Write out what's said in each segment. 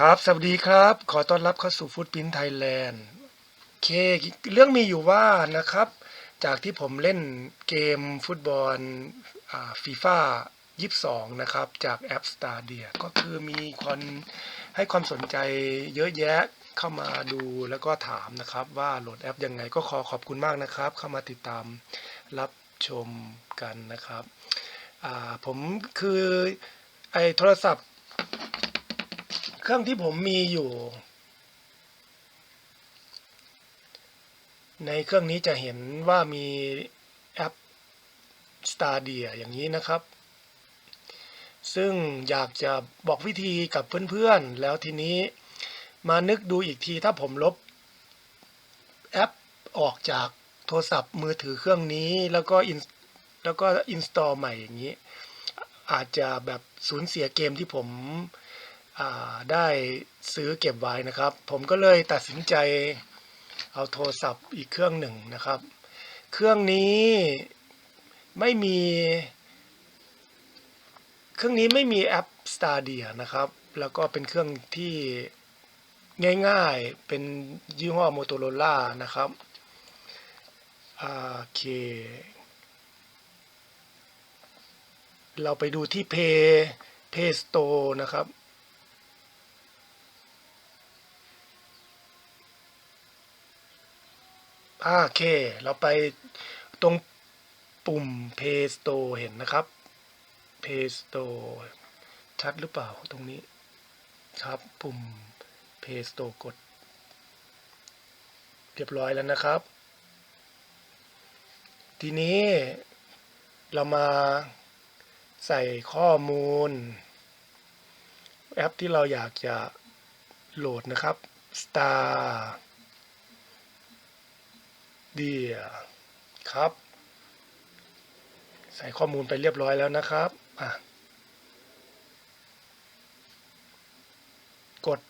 ครับ สวัสดีครับ ขอต้อนรับเข้าสู่ฟุตพินไทยแลนด์เค เรื่องมีอยู่ว่านะครับ จากที่ผมเล่นเกมฟุตบอลฟีฟ่า22 นะครับ จากแอป Stadia ก็คือมีคนให้ความสนใจเยอะแยะเข้ามาดูแล้วก็ถามนะครับ ว่าโหลดแอปยังไงก็ขอขอบคุณมากนะครับ เข้ามาติดตามรับชมกันนะครับผมคือไอโทรศัพท์ เครื่องที่ผมมีอยู่ ในเครื่องนี้จะเห็นว่ามีแอป Stadia อย่างนี้นะครับ ซึ่งอยากจะบอกวิธีกับเพื่อนๆ แล้วทีนี้มานึกดูอีกทีถ้าผมลบแอปออกจากโทรศัพท์มือถือเครื่องนี้แล้วก็อินแล้วก็อินสตอลใหม่อย่างนี้ อาจจะแบบสูญเสียเกมที่ผม ได้ซื้อเก็บไว้นะครับ ผมก็เลยตัดสินใจเอาโทรศัพท์อีกเครื่องหนึ่งนะครับ เครื่องนี้ไม่มี เครื่องนี้ไม่มีแอป Stadia นะครับ แล้วก็เป็นเครื่องที่ง่ายๆ เป็นยี่ห้อ Motorola นะครับโอเค เราไปดูที่ Play Play Store นะครับ อ่า โอเค เราไปตรงปุ่ม Play Store เห็นนะครับ Play Store ชัดหรือเปล่าตรงนี้ครับ ปุ่ม Play Store กด เรียบร้อยแล้วนะครับ ทีนี้เรามาใส่ข้อมูล แอปที่เราอยากจะโหลดนะครับ Star เดียครับ ใส่ข้อมูลไปเรียบร้อยแล้วนะครับอะกด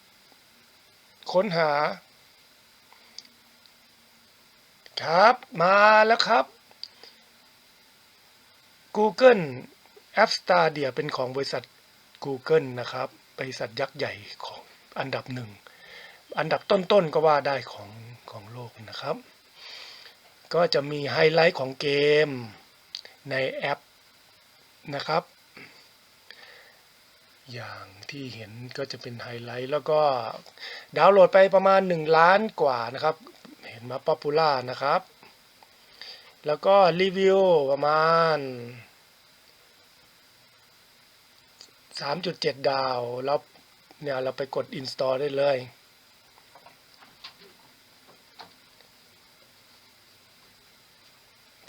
ค้นหา ครับมาแล้วครับ Google App Stadia เป็นของบริษัท Google นะครับ บริษัทยักษ์ใหญ่ของอันดับหนึ่ง อันดับต้นๆก็ว่าได้ของของโลกนะครับ ก็จะมีไฮไลท์ของเกมในแอปนะครับ อย่างที่เห็นก็จะเป็นไฮไลท์แล้วก็ดาวน์โหลดไปประมาณ 1 ล้านกว่านะครับ เห็นมาป๊อปปูล่านะครับ แล้วก็รีวิวประมาณ 3.7 ดาว แล้วเนี่ยเราไปกด install ได้เลย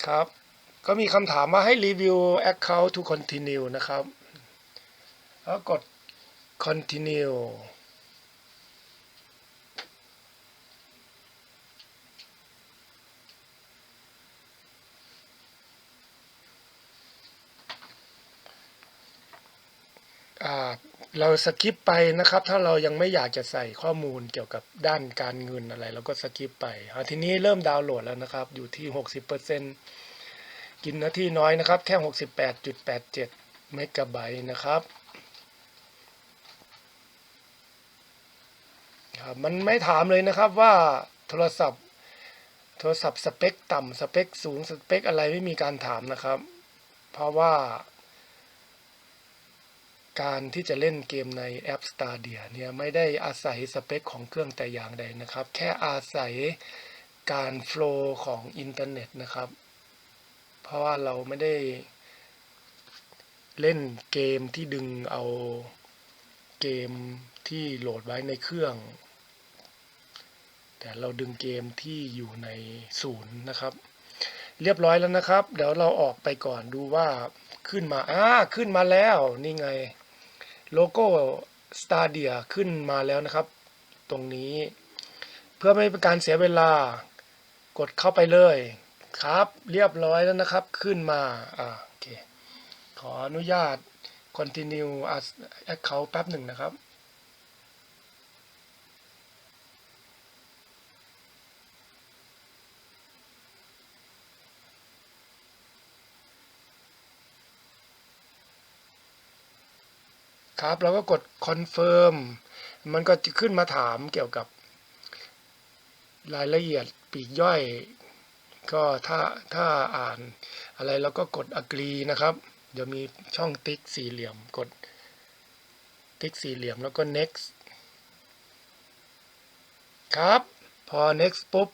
ครับ ก็มีคำถามว่าให้รีวิว account to continue นะครับ แล้วกด continue อ่า เราสกิปไปนะครับ ถ้าเรายังไม่อยากจะใส่ข้อมูลเกี่ยวกับด้านการเงินอะไรเราก็สกิปไปทีนี้เริ่มดาวน์โหลดแล้วนะครับ อยู่ที่ 60%กินหน้าที่น้อยนะครับ แค่ 68.87 เมกะไบต์นะครับครับมันไม่ถามเลยนะครับว่าโทรศัพท์ โทรศัพท์สเปคต่ำสเปคสูงสเปคอะไรไม่มีการถามนะครับ เพราะว่า การที่จะเล่นเกมในแอป Stadia เนี่ยไม่ได้อาศัยสเปคของเครื่องแต่อย่างใดนะครับ แค่อาศัยการโฟลว์ของอินเทอร์เน็ตนะครับ เพราะว่าเราไม่ได้เล่นเกมที่ดึงเอาเกมที่โหลดไว้ในเครื่อง แต่เราดึงเกมที่อยู่ในศูนย์นะครับ เรียบร้อยแล้วนะครับ เดี๋ยวเราออกไปก่อนดูว่าขึ้นมาอ่าขึ้นมาแล้ว นี่ไง โลโก้ Stadia ขึ้นมาแล้วนะครับ ตรงนี้เพื่อไม่เป็นการเสียเวลากดเข้าไปเลยครับเรียบร้อยแล้วนะครับขึ้นมาอ่าโอเคขออนุญาต continue account แป๊บหนึ่งนะครับ ครับเราก็กด confirm มันก็จะขึ้นมาถามเกี่ยวกับรายละเอียดปีกย่อย ก็ถ้าถ้าอ่านอะไรแล้วก็กด agree นะครับ เดี๋ยวมีช่องติ๊กสี่เหลี่ยมกดติ๊กสี่เหลี่ยมแล้วก็ next ครับ พอ next ปุ๊บ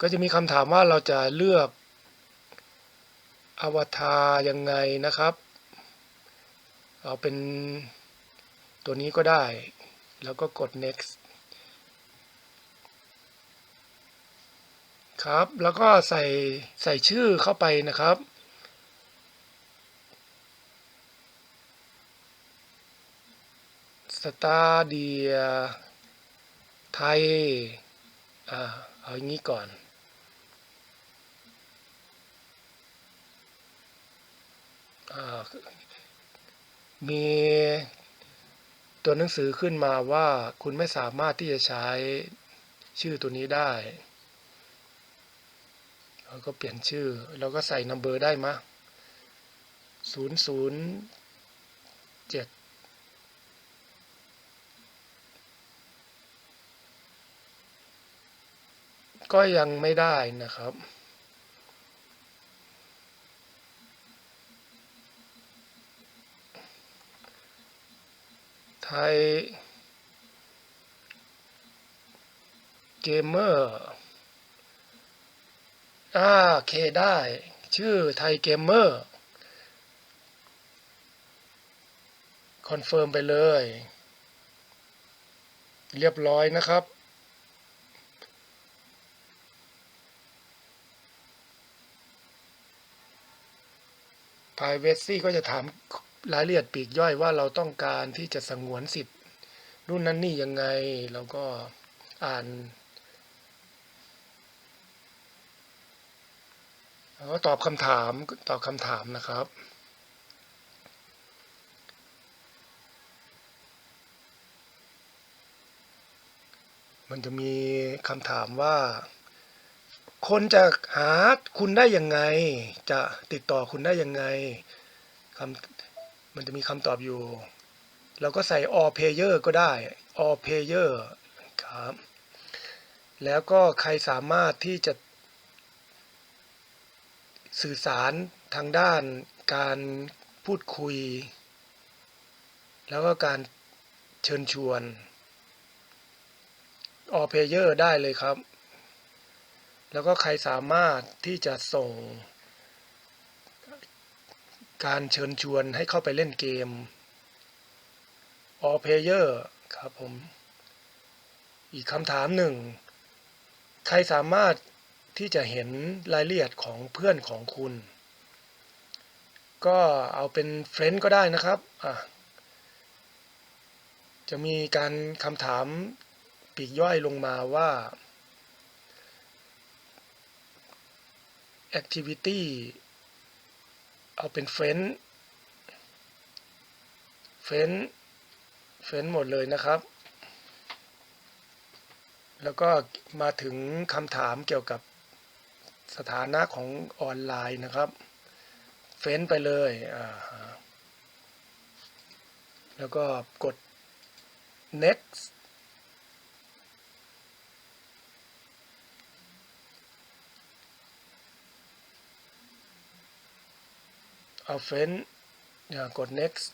ก็จะมีคำถามว่าเราจะเลือกอวตารยังไงนะครับ เอาเป็นตัวนี้ก็ได้ แล้วก็กด next ครับ แล้วก็ใส่ใส่ชื่อเข้าไปนะครับ สตาเดียไทย อ่า เอาอย่างนี้ก่อน อ่า มีตัวหนังสือขึ้นมาว่าคุณไม่สามารถที่จะใช้ชื่อตัวนี้ได้เราก็เปลี่ยนชื่อเราก็ใส่นัมเบอร์ได้มะศูนย์ศูนย์เจ็ดก็ยังไม่ได้นะครับ ไทยเกมเมอร์อ่าเคได้ ชื่อไทยเกมเมอร์คอนเฟิร์มไปเลย เรียบร้อยนะครับ privacy ก็จะถาม รายละเอียดปีกย่อยว่าเราต้องการที่จะสงวนสิทธิ์รุ่นนั้นนี่ยังไงเราก็อ่านแล้วก็ตอบคำถามตอบคำถามนะครับ มันจะมีคำถามว่า คนจะหาคุณได้ยังไง จะติดต่อคุณได้ยังไงคำ มันจะมีคำตอบอยู่ เราก็ใส่ all player ก็ได้ all player ครับ แล้วก็ใครสามารถที่จะ สื่อสารทางด้านการพูดคุย แล้วก็การเชิญชวน all player ได้เลยครับ แล้วก็ใครสามารถที่จะส่ง การเชิญชวนให้เข้าไปเล่นเกม all player ครับผม อีกคำถามหนึ่ง ใครสามารถที่จะเห็นรายละเอียดของเพื่อนของคุณ ก็เอาเป็นเฟรนด์ก็ได้นะครับอะจะมีการคำถามปีกย่อยลงมาว่า activity เอาเป็นเฟรนเฟรนเฟรนหมดเลยนะครับ แล้วก็มาถึงคำถามเกี่ยวกับสถานะของออนไลน์นะครับ เฟ้นไปเลยแล้วก็กด next เอาเฟ้นกด next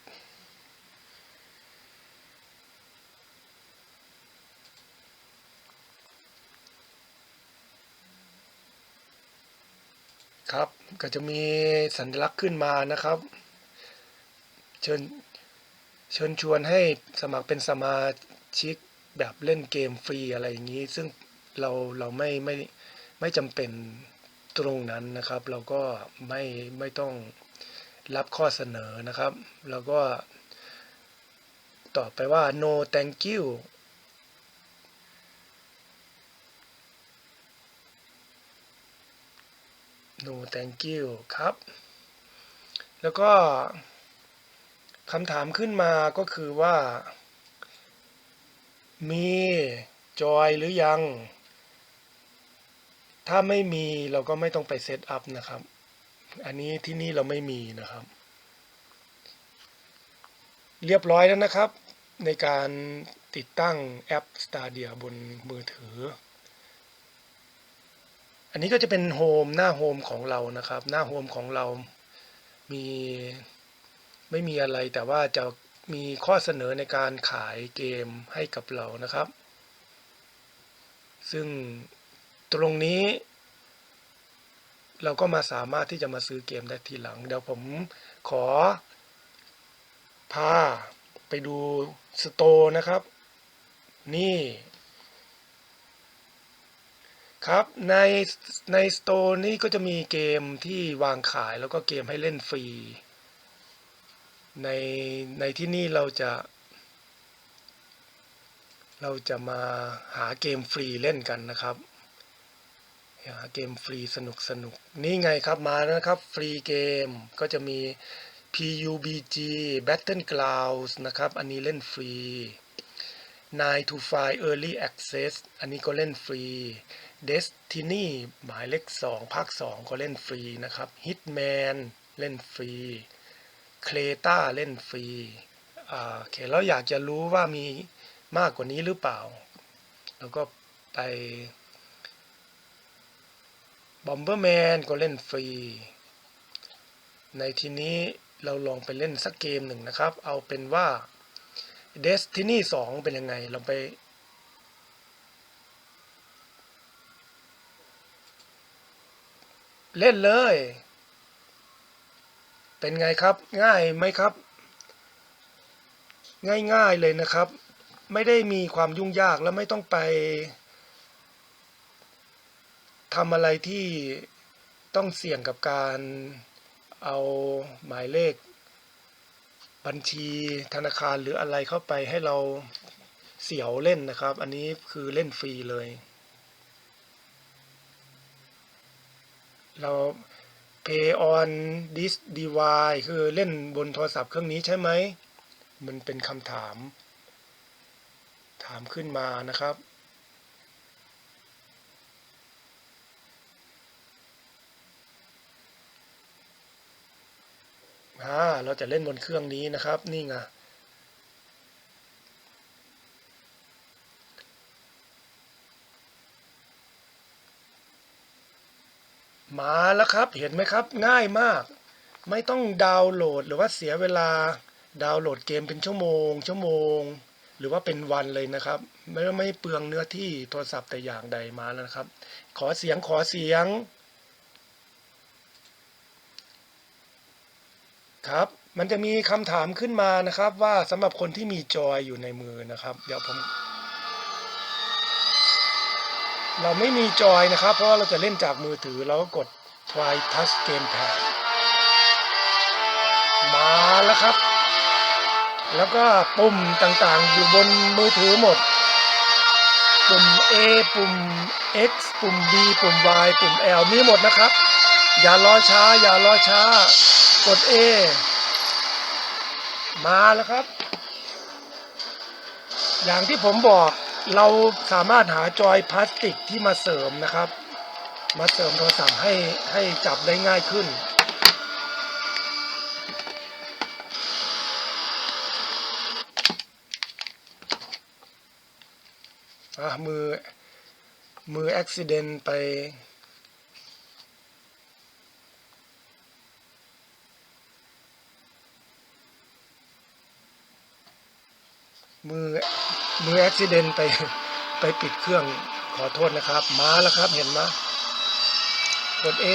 ครับก็จะมีสัญลักษณ์ขึ้นมานะครับ เชิญเชิญชวนให้สมัครเป็นสมาชิกแบบเล่นเกมฟรีอะไรอย่างนี้ ซึ่งเราเราไม่ไม่ไม่จำเป็นตรงนั้นนะครับ เราก็ไม่ไม่ต้อง รับข้อเสนอนะครับ แล้วก็ตอบไปว่า no thank you no thank you ครับ แล้วก็คำถามขึ้นมาก็คือว่า มีจอยหรือยัง ถ้าไม่มีเราก็ไม่ต้องไปเซตอัพนะครับ อันนี้ที่นี่เราไม่มีนะครับ เรียบร้อยแล้วนะครับ ในการติดตั้งแอป Stadia บนมือถือ อันนี้ก็จะเป็นโฮมหน้าโฮมของเรานะครับ หน้าโฮมของเรามีไม่มีอะไรแต่ว่าจะมีข้อเสนอในการขายเกมให้กับเรานะครับ ซึ่งตรงนี้ เราก็มาสามารถที่จะมาซื้อเกมได้ทีหลัง เดี๋ยวผมขอ พาไปดูสโตร์นะครับ นี่ ครับในในสโตร์นี้ก็จะมีเกมที่วางขายแล้วก็เกมให้เล่นฟรี ในในที่นี่เราจะ เราจะมาหาเกมฟรีเล่นกันนะครับ หาเกมฟรีสนุกสนุกนี่ไงครับมาแล้วนะครับ ฟรีเกมก็จะมี PUBG Battlegrounds นะครับ อันนี้เล่นฟรี9 to 5 Early Access อันนี้ก็เล่นฟรี Destiny หมายเลข 2 ภาค 2 ก็เล่นฟรีนะครับ Hitman เล่นฟรี c l e t a เล่นฟรีอ่าโอเคแล้วอยากจะรู้ว่ามีมากกว่านี้หรือเปล่า แล้วก็ไป Bomberman ก็เล่นฟรี ในทีนี้เราลองไปเล่นสักเกมหนึ่งนะครับ เอาเป็นว่า Destiny 2 เป็นยังไงเราไปเล่นเลย เป็นไงครับ ง่ายไหมครับ ง่ายๆเลยนะครับ ไม่ได้มีความยุ่งยากแล้วไม่ต้องไป ทำอะไรที่ต้องเสี่ยงกับการเอาหมายเลข บัญชีธนาคารหรืออะไรเข้าไปให้เราเสียวเล่นนะครับ อันนี้คือเล่นฟรีเลย เรา pay on this device คือเล่นบนโทรศัพท์เครื่องนี้ใช่ไหม มันเป็นคำถาม ถามขึ้นมานะครับ อ่าเราจะเล่นบนเครื่องนี้นะครับ นี่ไงมาแล้วครับเห็นไหมครับง่ายมาก ไม่ต้องดาวน์โหลดหรือว่าเสียเวลาดาวน์โหลดเกมเป็นชั่วโมง ชั่วโมง หรือว่าเป็นวันเลยนะครับ ไม่ไม่เปลืองเนื้อที่โทรศัพท์แต่อย่างใดมาแล้วนะครับ ขอเสียงขอเสียง ครับ มันจะมีคำถามขึ้นมานะครับ ว่าสำหรับคนที่มีจอยอยู่ในมือนะครับ เดี๋ยวผม เราไม่มีจอยนะครับ เพราะว่าเราจะเล่นจากมือถือเราก็กด try touch gamepad มาแล้วครับ แล้วก็ปุ่มต่างๆ อยู่บนมือถือหมด ปุ่ม A ปุ่ม X ปุ่ม B ปุ่ม Y ปุ่ม L มีหมดนะครับ อย่ารอช้า อย่ารอช้า กด A มาแล้วครับ อย่างที่ผมบอกเราสามารถหาจอยพลาสติกที่มาเสริมนะครับ มาเสริมโทรศัพท์ให้ให้จับได้ง่ายขึ้น มือมืออุบิเหตุไป มือมืออุบิเหตุไปไปปิดเครื่องขอโทษนะครับ มาแล้วครับเห็นไหมกด A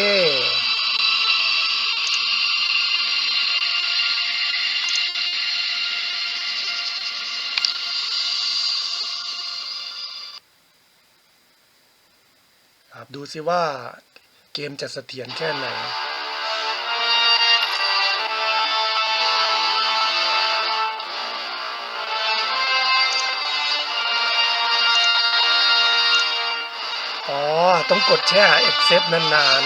ครับดูสิว่าเกมจะเสถียรแค่ไหน ต้องกดแช่ accept นานๆ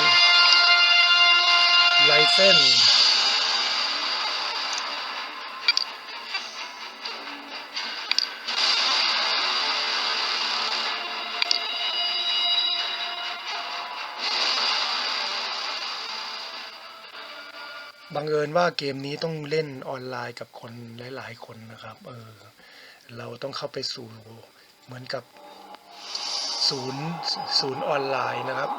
license บังเอิญว่าเกมนี้ต้องเล่นออนไลน์กับคนหลาย ๆ คนนะครับ เออ เราต้องเข้าไปสู่เหมือนกับ ศูนย์ศูนย์ออนไลน์นะครับ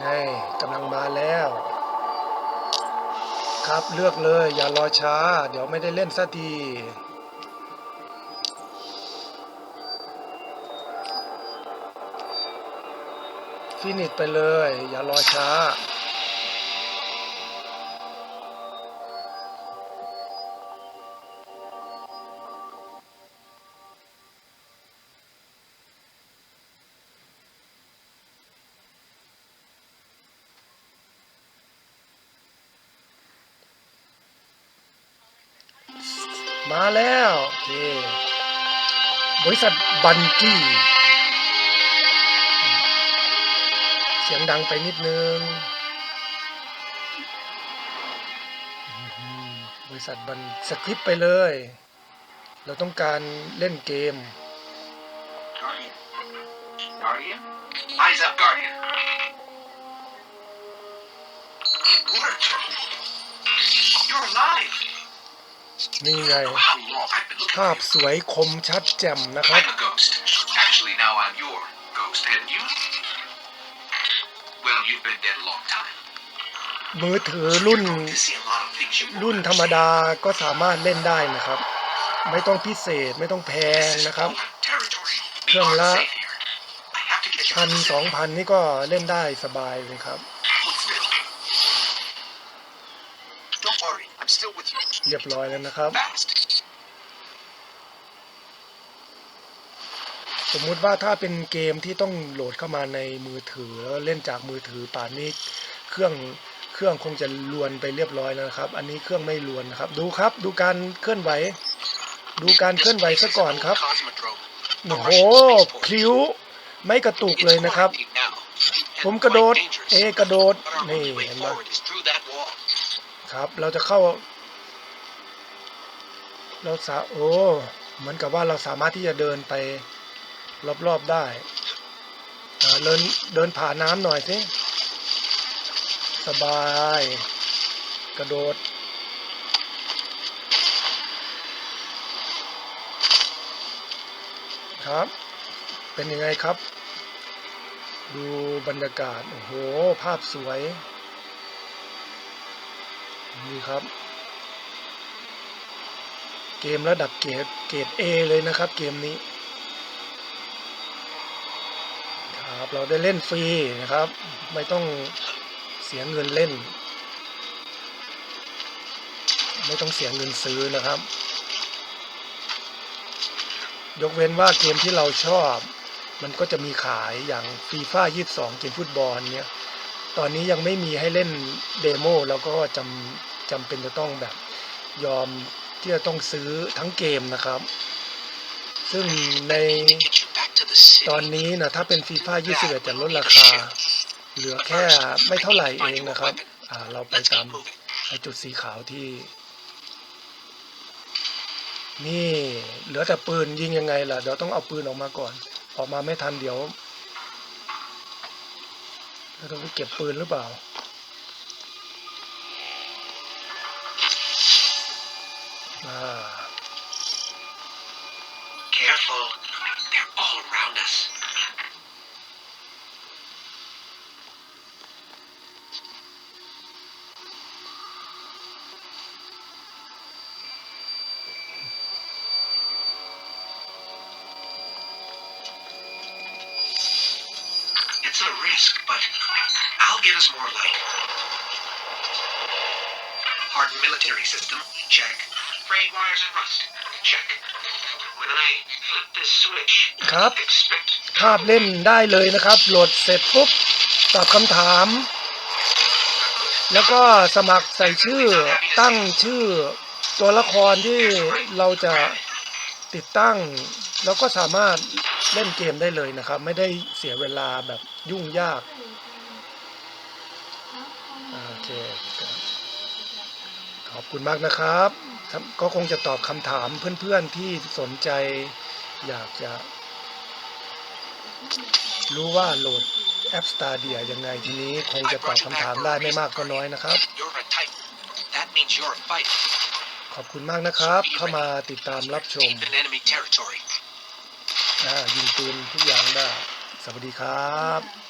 ไงกำลังมาแล้ว ครับเลือกเลยอย่ารอช้า เดี๋ยวไม่ได้เล่นสักที ฟินิชไปเลย อย่ารอช้า มาแล้วโอเคบริษัทบันกี้ เสียงดังไปนิดนึงอืมบริษัทบันสคริปต์ไปเลย เราต้องการเล่นเกม Guardian. Guardian? Eyes up, Guardian. It worked. You're alive. นี่ไง I don't know how long I've been looking ภาพ for สวยคมชัดแจ่มนะครับ you. I'm a ghost. Actually, now I'm your ghost. And you? Well, you've been dead a long time. มือถือรุ่น You're going to see a lot of things you won't รุ่นธรรมดาก็สามารถเล่นได้นะครับ ไม่ต้องพิเศษไม่ต้องแพง understand. This is นะครับ Poland territory. We เครื่อง aren't ละ safe here. I have to get you พัน to the สองพันนี่ก็เล่นได้สบายเลยครับ Hold still. Don't worry. I'm still with you. เรียบร้อยแล้วนะครับ Fast. สมมุติว่าถ้าเป็นเกมที่ต้องโหลดเข้ามาในมือถือแล้วเล่นจากมือถือป่านนี้เครื่องเครื่องคงจะลวนไปเรียบร้อยแล้วนะครับ อันนี้เครื่องไม่ลวนนะครับ ดูครับดูการเคลื่อนไหว ดูการเคลื่อนไหวซะก่อนครับโอ้โหพลิ้วไม่กระตุกเลยนะครับ ผมกระโดด เอกระโดด นี่เห็นไหมครับเราจะเข้า เราสาโอ้เหมือนกับว่าเราสามารถที่จะเดินไป รอบๆได้เดินเดินผ่านน้ำหน่อยสิสบาย กระโดด ครับ เป็นยังไงครับ ดูบรรยากาศ โอ้โห ภาพสวย นี่ครับ เกมระดับเกรดเกรด A เลยนะครับเกมนี้ ครับ เราได้เล่นฟรีนะครับ ไม่ต้องเสียเงินเล่น ไม่ต้องเสียเงินซื้อนะครับ ยกเว้นว่าเกมที่เราชอบ มันก็จะมีขายอย่างฟีฟ่า22เกมฟุตบอลเนี่ยตอนนี้ยังไม่มีให้เล่นเดโมเราก็จำจำเป็นจะต้องแบบยอมที่จะต้องซื้อทั้งเกมนะครับ ซึ่งใน ตอนนี้นะถ้าเป็นฟีฟ่า21 จะลดราคา เหลือแค่ไม่เท่าไหร่เองนะครับ อ่าเราไปตามไอจุดสีขาวที่ นี่เหลือแต่ปืนยิงยังไงล่ะ เดี๋ยวต้องเอาปืนออกมาก่อน ออกมาไม่ทันเดี๋ยวเราต้องไปเก็บปืนหรือเปล่า อ่า It's a risk, but I'll get us more light. Hardened military system, check. Frayed wires and rust, check. When I flip this switch, ครับ expect ภาพเล่นได้เลยนะครับ โหลดเสร็จปุ๊บ ตอบคำถาม แล้วก็สมัครใส่ชื่อ ตั้งชื่อ ตัวละครที่เราจะติดตั้ง แล้วก็สามารถเล่นเกมได้เลยนะครับ ไม่ได้เสียเวลาแบบ ยุ่งยากโอเคครับขอขอบคุณมากนะครับครับ ก็คงจะตอบคำถามเพื่อนๆที่สนใจอยากจะ รู้ว่าโหลดแอป Stadia ยังไงทีนี้คงจะตอบคำถามได้ไม่มากก็น้อยนะครับ You're a Titan. That means you're a fighter. ขอบคุณมากนะครับ เข้ามาติดตามรับชม Deep in enemy territory. อ่ายิงปืนทุกอย่างได้ สวัสดีครับ